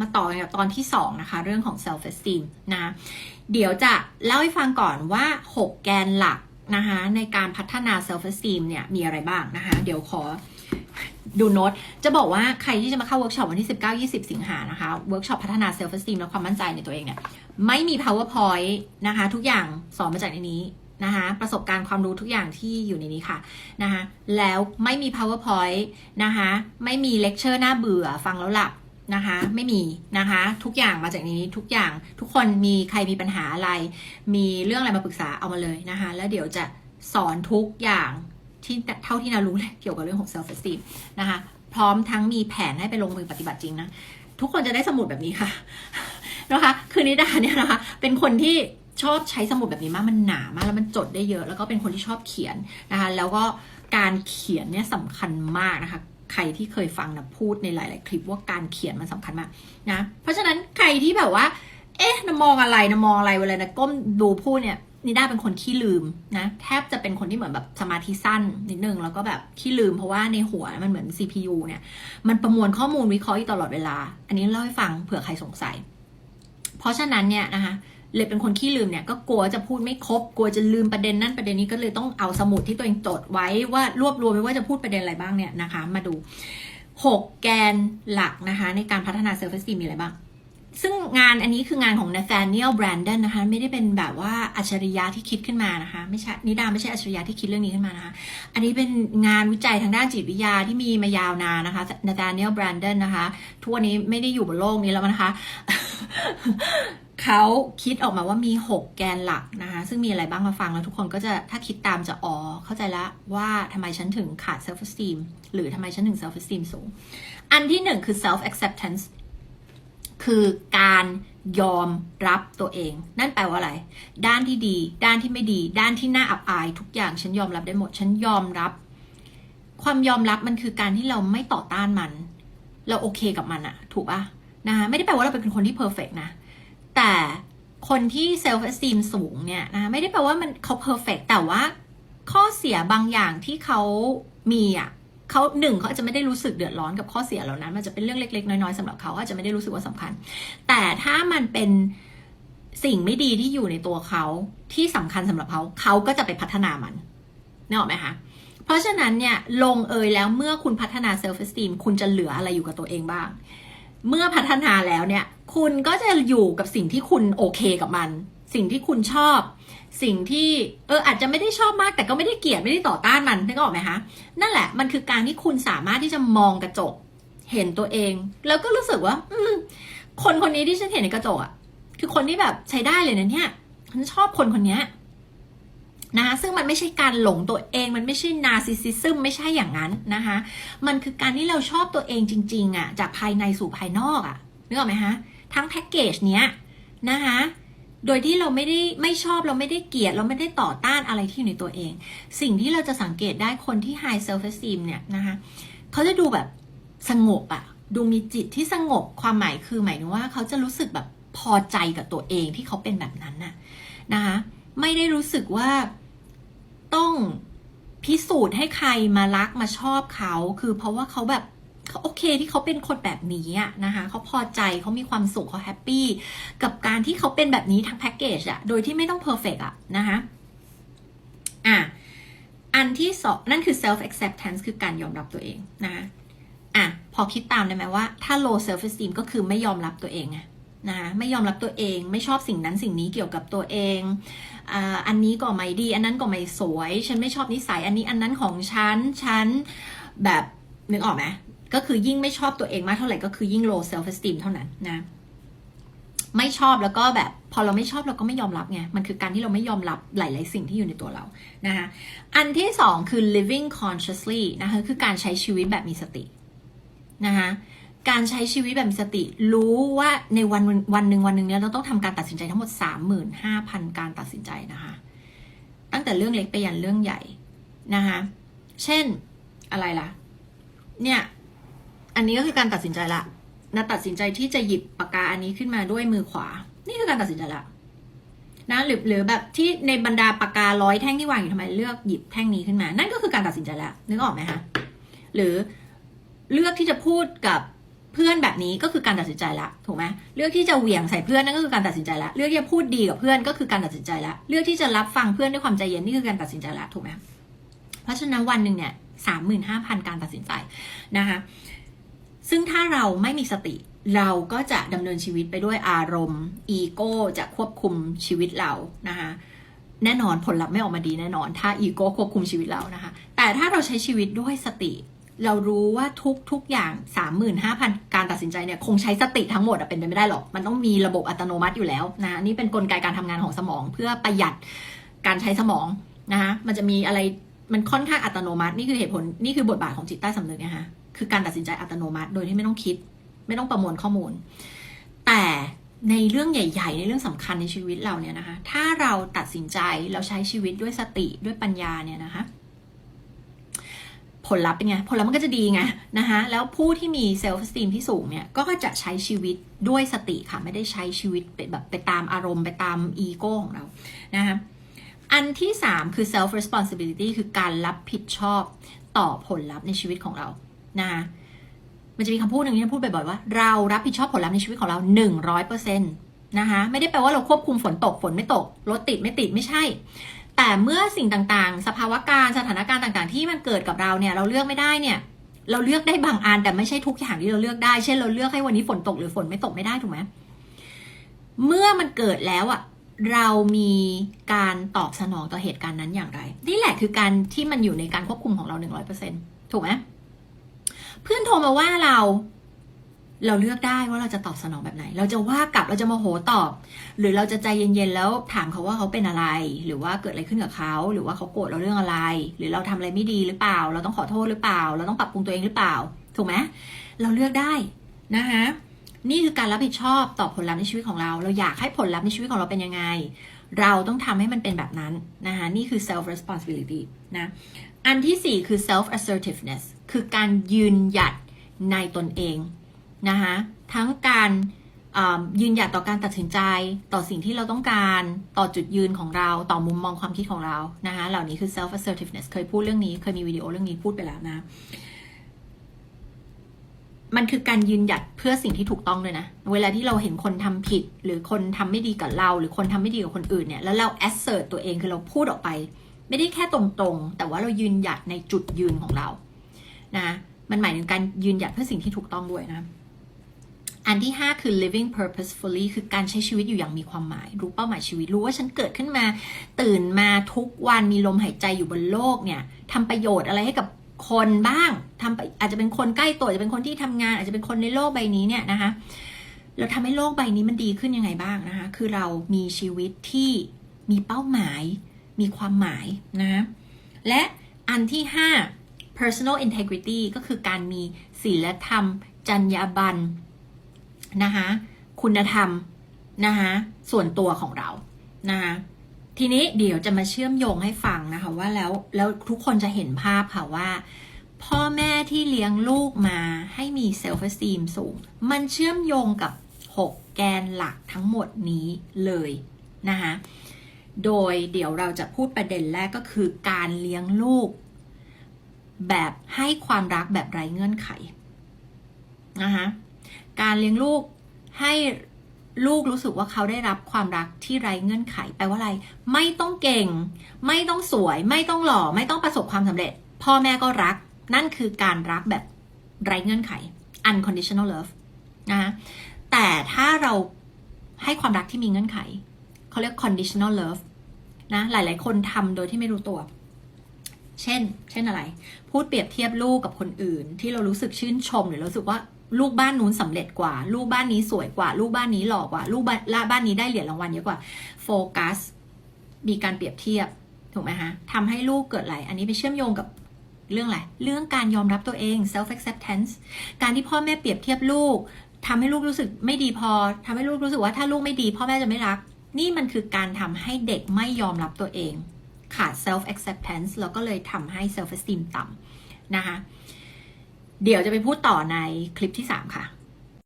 มาต่อกันกับตอนที่ 2 นะคะ เรื่องของ self esteem นะเดี๋ยวจะเล่าให้ฟังก่อนว่า 6 แกนหลักนะคะในการพัฒนา self esteem เนี่ยมีอะไรบ้างนะคะเดี๋ยวขอดูโน้ต จะบอกว่าใครที่จะมาเข้าเวิร์กช็อปวันที่ 19-20 สิงหานะคะ เวิร์กช็อปพัฒนา self esteem และความมั่นใจในตัวเองเนี่ย ไม่มี powerpoint นะคะ ทุกอย่างสอนมาจากในนี้นะคะ ประสบการณ์ความรู้ทุกอย่างที่อยู่ในนี้ค่ะนะคะ แล้วไม่มี powerpoint นะคะ ไม่มีเลคเชอร์น่าเบื่อฟังแล้วหลับ นะคะ ไม่มีนะคะ ทุกอย่างมาจากในนี้ทุกอย่างทุกคนมีใครมีปัญหาอะไร มีเรื่องอะไรมาปรึกษาเอามาเลยนะคะ แล้วเดี๋ยวจะสอนทุกอย่างที่เท่าที่นารู้เลยเกี่ยวกับเรื่องของ self esteem นะคะ พร้อมทั้งมีแผนให้ไปลงมือปฏิบัติจริงนะ ทุกคนจะได้สมุดแบบนี้ค่ะนะคะ คือนิดาเนี่ยนะคะ เป็นคนที่ชอบใช้สมุดแบบนี้มากมันหนามากแล้วมันจดได้เยอะ แล้วก็เป็นคนที่ชอบเขียนนะคะ แล้วก็การเขียนเนี่ยสำคัญมากนะคะ ใครที่เคยฟังนะพูดในหลาย ๆ คลิปว่าการเขียนมันสำคัญมากนะ เพราะฉะนั้นใครที่แบบว่า เอ๊ะนะมองอะไรนะมองอะไรเวลานะก้มดูพูดเนี่ยนิด้าเป็นคนขี้ลืมนะแทบจะเป็นคนที่เหมือนแบบสมาธิสั้นนิดนึงแล้วก็แบบขี้ลืมเพราะว่าในหัวมันเหมือน CPU เนี่ยมันประมวลข้อมูลวิเคราะห์อยู่ตลอดเวลา อันนี้เล่าให้ฟังเผื่อใครสงสัย เพราะฉะนั้นเนี่ยนะคะ เลยเป็นคนขี้ลืมเนี่ยก็กลัวจะพูดไม่ครบกลัวจะลืมประเด็นนั้นประเด็นนี้ก็เลยต้องเอาสมุดที่ตัวเองจดไว้ว่ารวบรวมไว้ว่าจะพูดประเด็นอะไรบ้างเนี่ยนะคะ มาดู 6 แกนหลักนะคะ ในการพัฒนาเซลฟ์เอสติมมีอะไรบ้าง ซึ่งงานอันนี้คืองานของ Nathaniel Brandon นะคะ ไม่ได้เป็นแบบว่าอัจฉริยะที่คิดขึ้นมานะคะ ไม่ใช่นิดาไม่ใช่อัจฉริยะที่คิดเรื่องนี้ขึ้นมานะคะ อันนี้เป็นงานวิจัยทางด้านจิตวิทยาที่มีมายาวนานนะคะ Nathaniel Brandon นะคะทุกวันนี้ไม่ได้อยู่บนโลกนี้แล้วนะคะ เขาคิดออกมาว่ามี 6 แกนหลักนะคะ ซึ่งมีอะไรบ้างมาฟังแล้วทุกคนก็จะถ้าคิดตามจะอ๋อเข้าใจแล้วว่าทำไมฉันถึงขาด self esteem หรือทำไมฉันถึง self esteem สูง อันที่หนึ่งคือ self acceptance คือการยอมรับตัวเอง นั่นแปลว่าอะไร ด้านที่ดี ด้านที่ไม่ดี ด้านที่น่าอับอาย ทุกอย่างฉันยอมรับได้หมด ฉันยอมรับ ความยอมรับมันคือการที่เราไม่ต่อต้านมัน เราโอเคกับมันอะถูกปะนะคะไม่ได้แปลว่าเราเป็นคนที่เพอร์เฟกนะ แต่คนที่เซลฟ์เอสติมสูงเนี่ยนะคะไม่ได้แปลว่ามันเขาเพอร์เฟกแต่ว่าข้อเสียบางอย่างที่เขามีอะเขาหนึ่งเขาอาจจะไม่ได้รู้สึกเดือดร้อนกับข้อเสียเหล่านั้น มันจะเป็นเรื่องเล็ก ๆ น้อยๆสำหรับเขาอาจจะไม่ได้รู้สึกว่าสำคัญ แต่ถ้ามันเป็นสิ่งไม่ดีที่อยู่ในตัวเขาที่สำคัญสำหรับเขาเขาก็จะไปพัฒนามันนึกออกไหมคะเพราะฉะนั้นเนี่ยลงเอยแล้วเมื่อคุณพัฒนาเซลฟ์เอสติมคุณจะเหลืออะไรอยู่กับตัวเองบ้าง เมื่อพัฒนาแล้วเนี่ย คุณก็จะอยู่กับสิ่งที่คุณโอเคกับมัน สิ่งที่คุณชอบ สิ่งที่เอออาจจะไม่ได้ชอบมาก แต่ก็ไม่ได้เกลียดไม่ได้ต่อต้านมันนึกออกไหมคะนั่นแหละมันคือการที่คุณสามารถที่จะมองกระจก เห็นตัวเอง แล้วก็รู้สึกว่า อืคนคนนี้ที่ฉันเห็นในกระจกอะคือคนที่แบบใช้ได้เลยนะเนี่ยฉันชอบคนคนนี้ นะคะซึ่งมันไม่ใช่การหลงตัวเองมันไม่ใช่นาซิซิซึมไม่ใช่อย่างนั้นนะคะมันคือการที่เราชอบตัวเองจริงๆอะจากภายในสู่ภายนอกอะนึกออกไหมฮะทั้งแพ็กเกจเนี้ยนะคะโดยที่เราไม่ได้ไม่ชอบเราไม่ได้เกลียด เราไม่ได้ต่อต้านอะไรที่อยู่ในตัวเอง สิ่งที่เราจะสังเกตได้คนที่ high self esteem เนี่ยนะคะเขาจะดูแบบสงบอะดูมีจิตที่สงบความหมายคือหมายถึงว่าเขาจะรู้สึกแบบพอใจกับตัวเองที่เขาเป็นแบบนั้นน่ะนะคะไม่ได้รู้สึกว่า ต้องพิสูจน์ให้ใครมารักมาชอบเขา คือเพราะว่าเขาแบบเขาโอเคที่เขาเป็นคนแบบนี้อะนะคะเขาพอใจเขามีความสุขเขาแฮปปี้กับการที่เขาเป็นแบบนี้ทั้งแพ็กเกจอะโดยที่ไม่ต้องเพอร์เฟกอะนะคะอะอันที่สองนั่นคือ self acceptance คือการยอมรับตัวเองนะคะอะพอคิดตามได้ไหมว่าถ้า low self esteem ก็คือไม่ยอมรับตัวเองไง นะคะไม่ยอมรับตัวเองไม่ชอบสิ่งนั้นสิ่งนี้เกี่ยวกับตัวเองอันนี้ก็ไม่ดี อันนั้นก็ไม่สวย ฉันไม่ชอบนิสัยอันนี้อันนั้นของฉัน ฉันแบบนึกออกไหมก็คือยิ่งไม่ชอบตัวเองมากเท่าไหร่ก็คือยิ่ง low self esteem เท่านั้นนะไม่ชอบแล้วก็แบบพอเราไม่ชอบเราก็ไม่ยอมรับไง มันคือการที่เราไม่ยอมรับหลาย ๆ สิ่งที่อยู่ในตัวเรานะคะอันที่สองคือ living consciously นะคะคือการใช้ชีวิตแบบมีสตินะคะ การใช้ชีวิตแบบมีสติ รู้ว่าในวันวันหนึ่งวันหนึ่งเนี้ยเราต้องทำการตัดสินใจทั้งหมด 35,000 การตัดสินใจนะคะ ตั้งแต่เรื่องเล็กไปยันเรื่องใหญ่นะคะเช่นอะไรล่ะ เนี่ย อันนี้ก็คือการตัดสินใจละนะตัดสินใจที่จะหยิบปากกาอันนี้ขึ้นมาด้วยมือขวา นี่คือการตัดสินใจละนะหรือหรือแบบที่ในบรรดาปากการ้อยแท่งที่วางอยู่ทำไมเลือกหยิบแท่งนี้ขึ้นมา นั่นก็คือการตัดสินใจแล้วนึกออกไหมคะหรือเลือกที่จะพูดกับ เพื่อนแบบนี้ก็คือการตัดสินใจละถูกไหมเลือกที่จะเหวี่ยงใส่เพื่อนนั่นก็คือการตัดสินใจละเลือกที่จะพูดดีกับเพื่อนก็คือการตัดสินใจละเลือกที่จะรับฟังเพื่อนด้วยความใจเย็นนี่คือการตัดสินใจละถูกไหมเพราะฉะนั้นวันหนึ่งเนี่ยสามหมื่นห้าพันการตัดสินใจนะคะซึ่งถ้าเราไม่มีสติเราก็จะดำเนินชีวิตไปด้วยอารมณ์ อีโก้จะควบคุมชีวิตเรานะคะแน่นอนผลลัพธ์ไม่ออกมาดีแน่นอน ถ้าอีโก้ควบคุมชีวิตเรานะคะ แต่ถ้าเราใช้ชีวิตด้วยสติ เรารู้ว่าทุกทุกอย่าง 35,000 การตัดสินใจเนี่ยคงใช้สติทั้งหมดอะเป็นไปไม่ได้หรอก มันต้องมีระบบอัตโนมัติอยู่แล้วนะนี่เป็นนกลไกการทำงานของสมอง เพื่อประหยัดการใช้สมองนะคะมันจะมีอะไรมันค่อนข้างอัตโนมัติ นี่คือเหตุผลนี่คือบทบาทของจิตใต้สำนึกนะคะคือการตัดสินใจอัตโนมัติ โดยที่ไม่ต้องคิด ไม่ต้องประมวลข้อมูล แต่ในเรื่องใหญ่ ๆ ในเรื่องสำคัญในชีวิตเราเนี่ยนะคะ ถ้าเราตัดสินใจเราใช้ชีวิตด้วยสติด้วยปัญญาเนี่ยนะคะ ผลลัพธ์เป็นไง ผลลัพธ์มันก็จะดีไงนะคะแล้วผู้ที่มีเซลฟ์สตีมที่สูงเนี่ย ก็จะใช้ชีวิตด้วยสติค่ะ ไม่ได้ใช้ชีวิตไปแบบไปตามอารมณ์ไปตามอีโก้ของเรา นะคะอันที่ 3 คือ self responsibility คือการรับผิดชอบต่อผลลัพธ์ในชีวิตของเรา นะคะมันจะมีคำพูดหนึ่งที่พูดบ่อยๆว่า เรารับผิดชอบผลลัพธ์ในชีวิตของเรา 100%นะคะไม่ได้แปลว่าเราควบคุมฝนตกฝนไม่ตกรถติดไม่ติดไม่ใช่ แต่เมื่อสิ่งต่างๆ สภาวะการสถานการณ์ต่างๆ ที่มันเกิดกับเราเนี่ยเราเลือกไม่ได้เนี่ย เราเลือกได้บางอันแต่ไม่ใช่ทุกอย่างที่เราเลือกได้ เช่นเราเลือกให้วันนี้ฝนตกหรือฝนไม่ตกไม่ได้ถูกไหมเมื่อมันเกิดแล้วอะเรามีการตอบสนองต่อเหตุการณ์นั้นอย่างไร นี่แหละคือการที่มันอยู่ในการควบคุมของเราหนึ่งร้อยเปอร์เซ็นถูกไหมเพื่อนโทรมาว่าเรา เราเลือกได้ว่าเราจะตอบสนองแบบไหน เราจะว่ากลับเราจะโมโหตอบ หรือเราจะใจเย็นๆแล้วถามเขาว่าเขาเป็นอะไร หรือว่าเกิดอะไรขึ้นกับเขา หรือว่าเขาโกรธเราเรื่องอะไร หรือเราทำอะไรไม่ดีหรือเปล่า เราต้องขอโทษหรือเปล่า เราต้องปรับปรุงตัวเองหรือเปล่า ถูกไหมเราเลือกได้นะคะนี่คือการรับผิดชอบต่อผลลัพธ์ในชีวิตของเรา เราอยากให้ผลลัพธ์ในชีวิตของเราเป็นยังไง เราต้องทำให้มันเป็นแบบนั้นนะคะนี่คือ self responsibility นะอันที่สี่คือ self assertiveness คือการยืนหยัดในตนเอง นะคะทั้งการยืนหยัดต่อการตัดสินใจต่อสิ่งที่เราต้องการต่อจุดยืนของเราต่อมุมมองความคิดของเรานะคะเหล่านี้คือ self assertiveness เคยพูดเรื่องนี้ เคยมีวิดีโอเรื่องนี้พูดไปแล้วนะ มันคือการยืนหยัดเพื่อสิ่งที่ถูกต้องเลยนะ เวลาที่เราเห็นคนทำผิด หรือคนทำไม่ดีกับเรา หรือคนทำไม่ดีกับคนอื่นเนี่ยแล้วเรา assert ตัวเองคือเราพูดออกไป ไม่ได้แค่ตรงๆ แต่ว่าเรายืนหยัดในจุดยืนของเรานะมันหมายถึงการยืนหยัดเพื่อสิ่งที่ถูกต้องด้วยนะ อันที่ 5 คือ living purposefully คือการใช้ชีวิตอยู่อย่างมีความหมาย รู้เป้าหมายชีวิต รู้ว่าฉันเกิดขึ้นมา ตื่นมาทุกวันมีลมหายใจอยู่บนโลกเนี่ยทำประโยชน์อะไรให้กับคนบ้างทำไปอาจจะเป็นคนใกล้ตัวอาจจะเป็นคนที่ทำงาน อาจจะเป็นคนในโลกใบนี้เนี่ยนะคะเราทำให้โลกใบนี้มันดีขึ้นยังไงบ้างนะคะ คือเรามีชีวิตที่มีเป้าหมาย มีความหมายนะและอันที่ 5 personal integrity ก็คือการมีศีลธรรม จรรยาบรรณ นะคะคุณธรรมนะคะส่วนตัวของเรานะคะทีนี้เดี๋ยวจะมาเชื่อมโยงให้ฟังนะคะว่าแล้วแล้วทุกคนจะเห็นภาพค่ะว่า พ่อแม่ที่เลี้ยงลูกมาให้มีเซลฟ์เอสตีมสูง มันเชื่อมโยงกับ 6 แกนหลักทั้งหมดนี้เลยนะคะโดยเดี๋ยวเราจะพูดประเด็นแรกก็คือการเลี้ยงลูก แบบให้ความรักแบบไร้เงื่อนไขนะคะ การเลี้ยงลูกให้ลูกรู้สึกว่าเขาได้รับความรักที่ไร้เงื่อนไขแปลว่าอะไร ไม่ต้องเก่ง ไม่ต้องสวย ไม่ต้องหล่อ ไม่ต้องประสบความสำเร็จ พ่อแม่ก็รัก นั่นคือการรักแบบไร้เงื่อนไข unconditional love นะคะแต่ถ้าเราให้ความรักที่มีเงื่อนไข เขาเรียก conditional love นะหลาย ๆ คนทำโดยที่ไม่รู้ตัว เช่น เช่นอะไร พูดเปรียบเทียบลูกกับคนอื่น ที่เรารู้สึกชื่นชมหรือรู้สึกว่า ลูกบ้านนู้นสำเร็จกว่า ลูกบ้านนี้สวยกว่า ลูกบ้านนี้หล่อกว่า ลูกบ้านบ้านนี้ได้เหรียญรางวัลเยอะกว่าโฟกัสมีการเปรียบเทียบถูกไหมคะทำให้ลูกเกิดอะไร อันนี้ไปเชื่อมโยงกับเรื่องอะไร เรื่องการยอมรับตัวเอง self acceptance การที่พ่อแม่เปรียบเทียบลูกทำให้ลูกรู้สึกไม่ดีพอทำให้ลูกรู้สึกว่าถ้าลูกไม่ดี พ่อแม่จะไม่รัก นี่มันคือการทำให้เด็กไม่ยอมรับตัวเอง ขาด self acceptance แล้วก็เลยทำให้ self esteem ต่ำนะคะ เดี๋ยวจะไปพูดต่อในคลิปที่ 3 ค่ะ